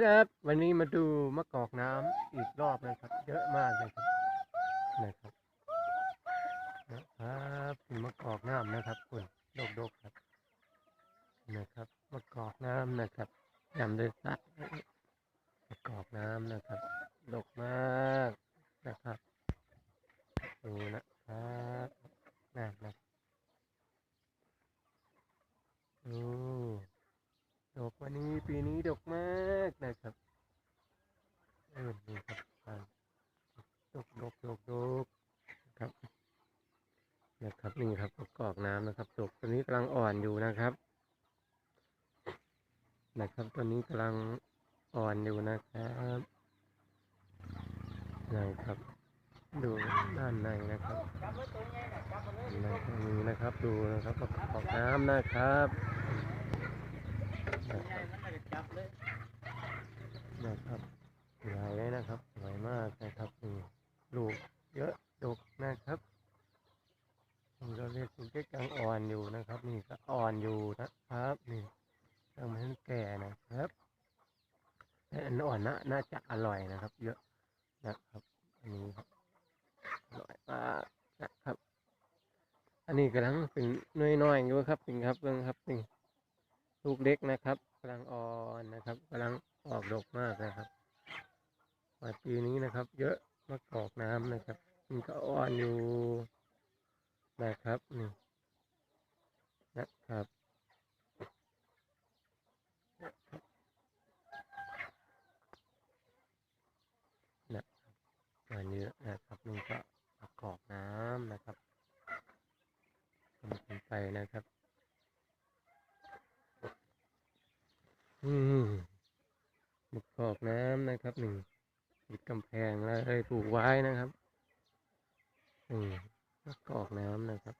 ครับ วันนี้มาดูมะกอกน้ำอีกรอบนะครับ เยอะมากเลยครับนะครับนะครับมีมะกอกน้ำนะครับคุณโดกโดๆครับนะครับมะกอกน้ำนะครับยำด้วยสัตมะกอกน้ำนะครับดกมากนะครับดูนะครับน่านะดูดกวันนี้ ปีนี้ดกมากนะครับเออนี่ครับอ่าดกดกดกดกครับนะครับนี่ครับมะกอกน้ำนะครับดกตัวนี้กำลังอ่อนอยู่นะครับ นะครับตัวนี้กำลังอ่อนอยู่นะครับนะครับดูด้านในนะครับนี่นะครับดูนะครับประกอบน้ำนะครับนะครับนะครับสวยเลยนะครับสวยมากนะครับนี่ลูกเยอะดกนะครับ นี่เราเรียกคุณเก๊กกลางอ่อนอยู่นะครับ นี่ก็อ่อนอยู่นะครับนี่ยังไม่ทันแก่นะครับแต่อันอ่อนนะน่าจะอร่อยนะครับ เยอะนะครับ อันนี้ครับอร่อยมากนะครับ อันนี้กำลังเป็นน้อยๆอยู่ครับเป็นครับเรื่องครับนี่ลูกเล็กนะครับกำลังอ่อนนะครับกำลังออกดอกมากนะครับมาปีนี้นะครับ เยอะมากอกน้ำนะครับ มันก็อ่อนอยู่ นะครับนี่นะครับอ่อนเยอนะครับนี่ก็ประกอบน้ำนะครับทำไปนะครับ อืมมะกอกน้ำนะครับหนึ่งติดกำแพงแล้วเลยปลูกไว้นะครับอืม มะกอกน้ำนะครับ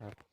ครับ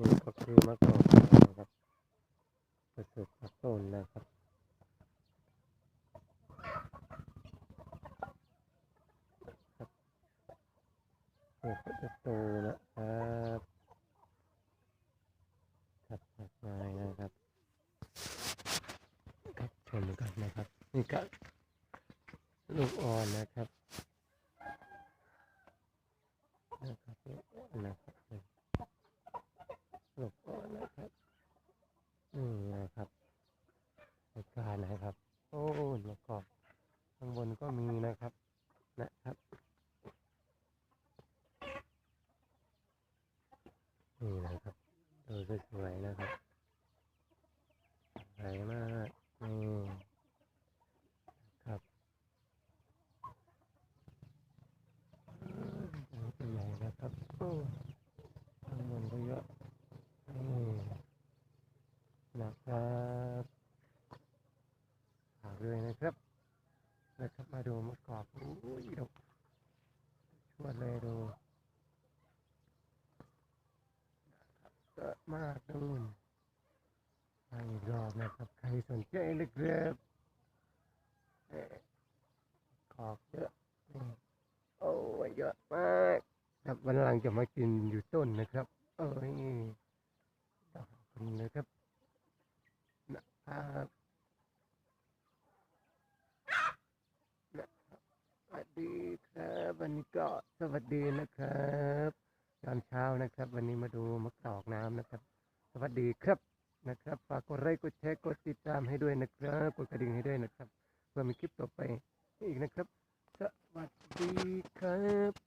นี่ก็คือมะกอกน้ำนะครับประสบจากต้นนะครับเดี๋ยวก็จะโตนะครับครับมากมายนะครับครับชมกันนะครับนี่ก็ลูกอ่อนนะครับนะครับลูกอ่อนนะครับนี่ลูกอ่อนนะครับนี่นะครับในการนะครับ โอ้มะกอกข้างบนก็มีนะครับนะครับ นี่นะครับดูสวยๆนะครับสว ยมากนี่ครับอันใหญ่นะครับโอ้ข้างบนก็เยอะนี่นะครับฝากด้วยนะครับนะครับมาดูมะกอกอุ้ยดกชวดเลยดูเยอะมากนู่ ไอีกรอบนะครับ ใครสนใจนะครับเอ่อขอบเยอะโอ้ยเยอะมากครับวันหลังจะมากินอยู่ต้นนะครับ เอ้ยขอบคุณนะครับนะครับนะครับสวัสดีครับวันนี้ก็สวัสดีนะครับ ตอนเช้านะครับ วันนี้มาดูมะกรอกน้ำนะครับ สวัสดีครับ นะครับฝากกดไลค์กดแชร์กดติดตามให้ด้วยนะครับกดกระดิ่งให้ด้วยนะครับ เพื่อมีคลิปต่อไปอีกนะครับ สวัสดีครับ